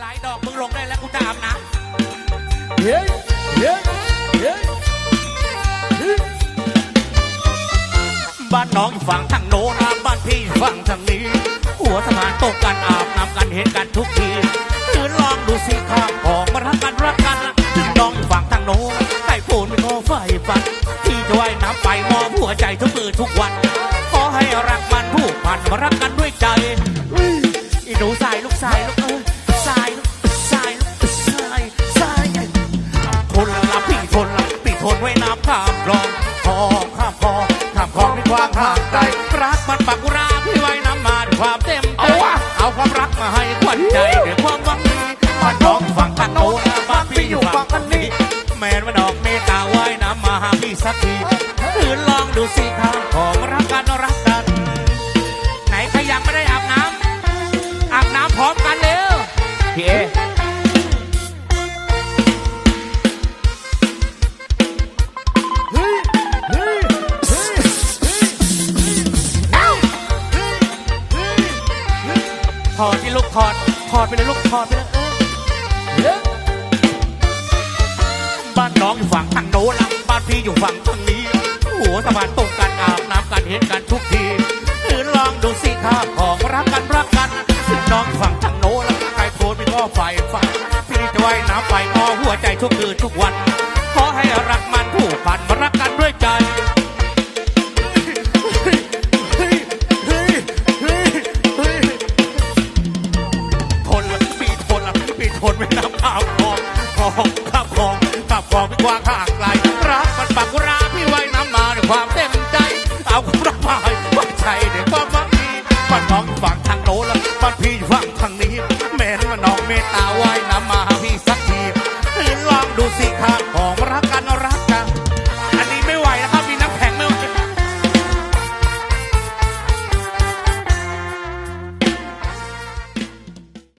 หลายดอกมึงลงได้แล้วกูจะอาบน้เฮ้ยเฮ้ยเฮ้ยเฮ้ยำบ้านน้องอยู่ฝั่งทางโน้นนะบ้านพี่อยู่ฝั่งทางนี้ หัวสะพานตกกันอาบน้ำกันเห็นกันทุกทีคือลองดูสิข้ามของมารักกันรักกันถึงน้องอยู่ฝั่งทางโน้นไก่ปูนไม่ขอไฟฟัน ที่จะว่ายน้ำไปมอบหัวใจทุกมือทุกวัน ขอให้รักมันผูกพันมารักกันด้วยใจ ละพี่ทนไว้น้ำข้ามคลองคลองข้ามคลองข้ามคลองด้วยความห่างไกลรักมันปักกุราพี่ไว้น้ำมาด้วยความเต็มใจเอาความรักมาให้ขวัญใจด้วยความหวังดีบ้านน้องฝั่งกันโน้นนะบ้านพี่อยู่ฝั่งกันนี้ แม่นว่าดอกเมตตาไว้น้ำมาหาพี่สักทีคือลองดูสิข้ามของรักกันรักกันไหน อดที่ลูกถอดถอดไปเลยลูกถอดไปเลยเออบ้านน้องอยู่ฝั่งทางโน้นละบ้านพี่อยู่ฝั่งทางนี้หัวสะพานตรงกันอาบน้ำกันเห็นกันทุกทีคือลองดูสิข้าของรักกันรักกันซึ่งน้องฝั่งทางโน้นละใครโทนไม่ก็ไฟฝันพี่จะว่ายน้ำไปมอหัวใจทุกคืนทุกวันขอให้รักมันผูกพันมารักกัน ทนไม่นับข้าวของของข้าวของข้าวของพี่กว้างห่างไกลรักมันปักราพี่ไว้น้ำมาด้วยความเต็มใจ เอาคุณระบาให้ไว้ใจด้วยความหวังดีมันน้องอยู่ฝั่งทางโน้นแล้วมันพี่อยู่ฝั่งทางนี้แม่นมันน้องเมตตาว่า